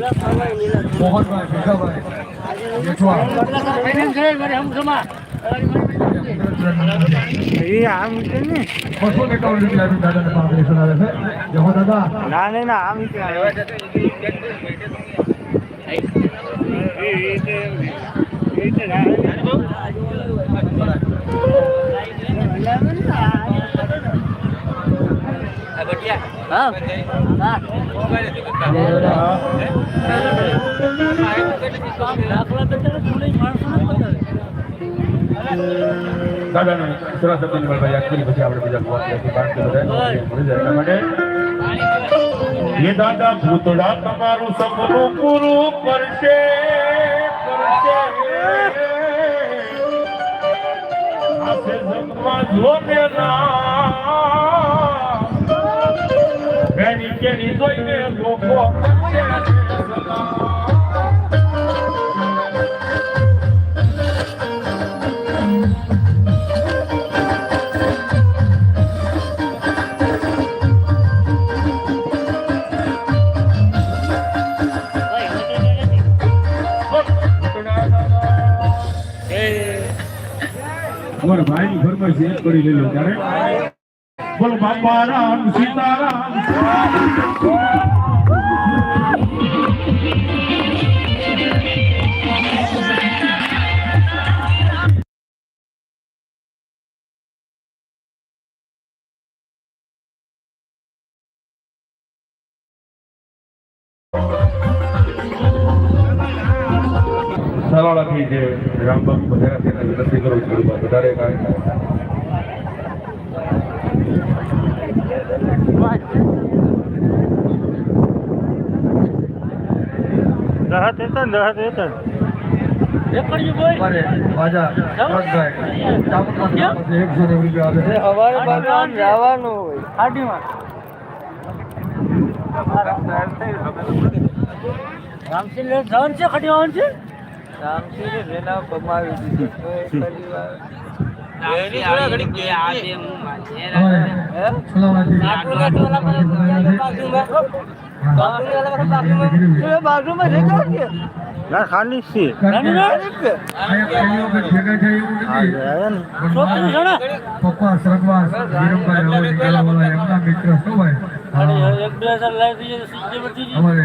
મોહનભાઈ ભીખાભાઈ જેઠવા ને? બસો એકાવન રૂપિયા દાદાને પાંગડી સુનાવે છે. જહો દાદા ના ના આમ છે દાદાને સરસ યાદ કરી, પછી આપણે બીજા ભગવાન માટે. એ દાદા ભૂતડા તમારું સપનું પૂરું કરશે કરશે. જોને ના. એની કેની જોઈને લોકો અમારા ભાઈની ફરમાઈશ એક કરી લેજો ત્યારે. બોલો બાપા રામ સીતારામ. સરળથી જે રામબાબુ બધા તેના વિનંતી કરું છું વધારે કાંઈ દહત હતા ને દહત હતા અમારે બાજા રથભાઈ ચામુંડમાંથી એકસો નેવું રૂપિયા આવે છે સવારે ભગવાન જવાનું હોય. હાડીમાં. રામસિંહ વેલા કમાવી દીધું. ના ખાલી છે. પપ્પા સરગવાસ વિરમભાઈ રાવલ નીકાળાવાળા એમના મિત્ર શું ભાઈ અમારે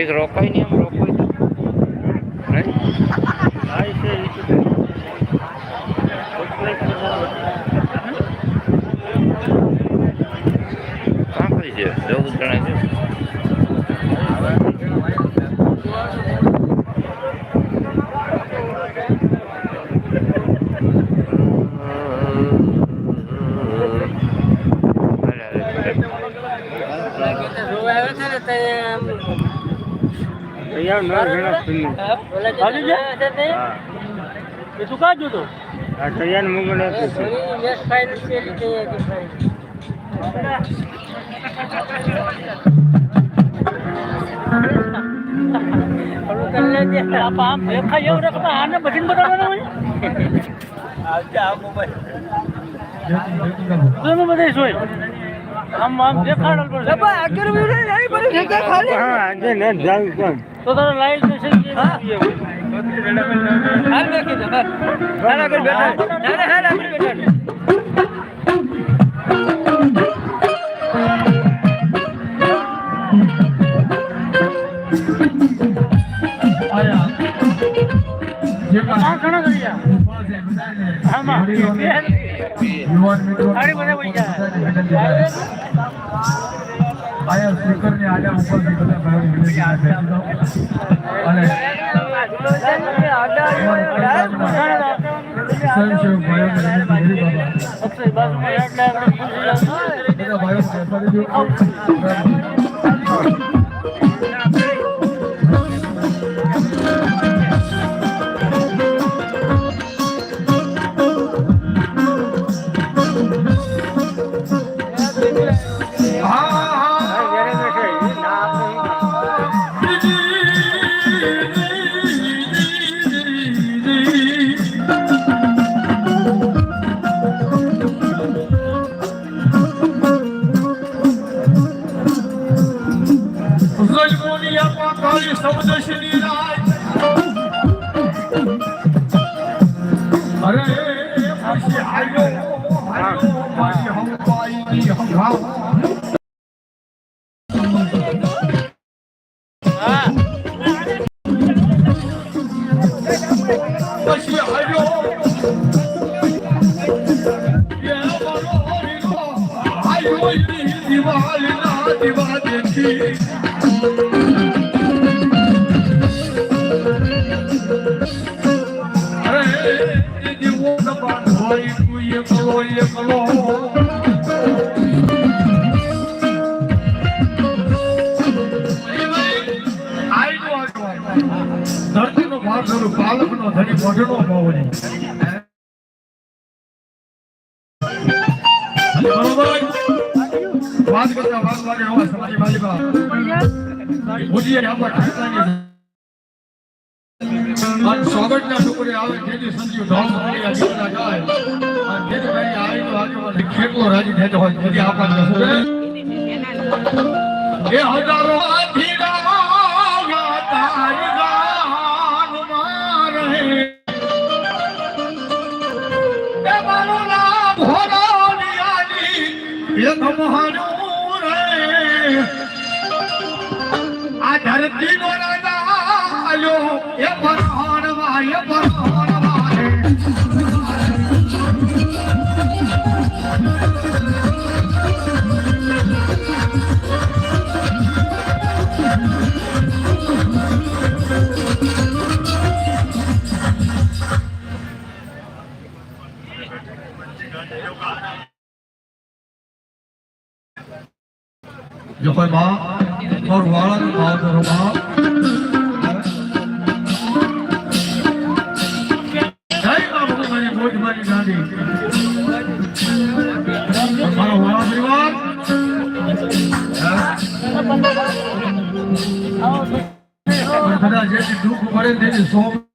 ઘડીક રોકાય નહીં એમ રોકાય કામ કરી છે ચૌદ જણાય છે. તૈયાર ન ઘણા ખુલ્લી આવી ગયા એ તું કાં જોતો આ તૈયાર મુગલ આમ દેખાય એવું રાખતા આને બધી બતાવવાના હોય? તમે બધા જોઈ આમ આમ દેખાડો પડશે હા આજે ને જાવ કોણ તો તારે લાઈવ સ્ટેશન હાલ બેઠા જેટલા ઘણા કરી આમાં. યુવાન મિત્રો સાડી બધા પૈસા આયા સ્પીકરની આડા ઉપરથી બધા ભાઈઓ વિનંતી રાખે અને સ્વયંસેવક લઈએ. બધા ભાઈઓ 我西还有，哎，我，હોય તું એકલો એકલો ધરતીનો ભાગ કરું પાલકનો ધરી મોઢનો બરોબર વાત કરતા વાત સમાજી માલિકા આપણા ઠાકરાની અને સ્વાગતના ટુકડે આવે જેથી સંજીવ ઢોલ ભરી આ ગીતના ગાય અને જેને ભાઈ આવી તો આગેવાન કેટલો રાજી થતો હોય જેથી આપણને એ હજારો અધીરા તારી ગાન મારે એ મારો નામ ભોરાલિયાની એ તમારું રે આ ધરતીનો રાજા આયો એ પરહોણવા એ પરહોણવા રે જો કોઈ માં મોર વાળાનું ભાવ કરો માં જય ભગવાનની મોજ મારી ગાંધી મારો વાળા પરિવાર દુઃખ પડે તેની સોમ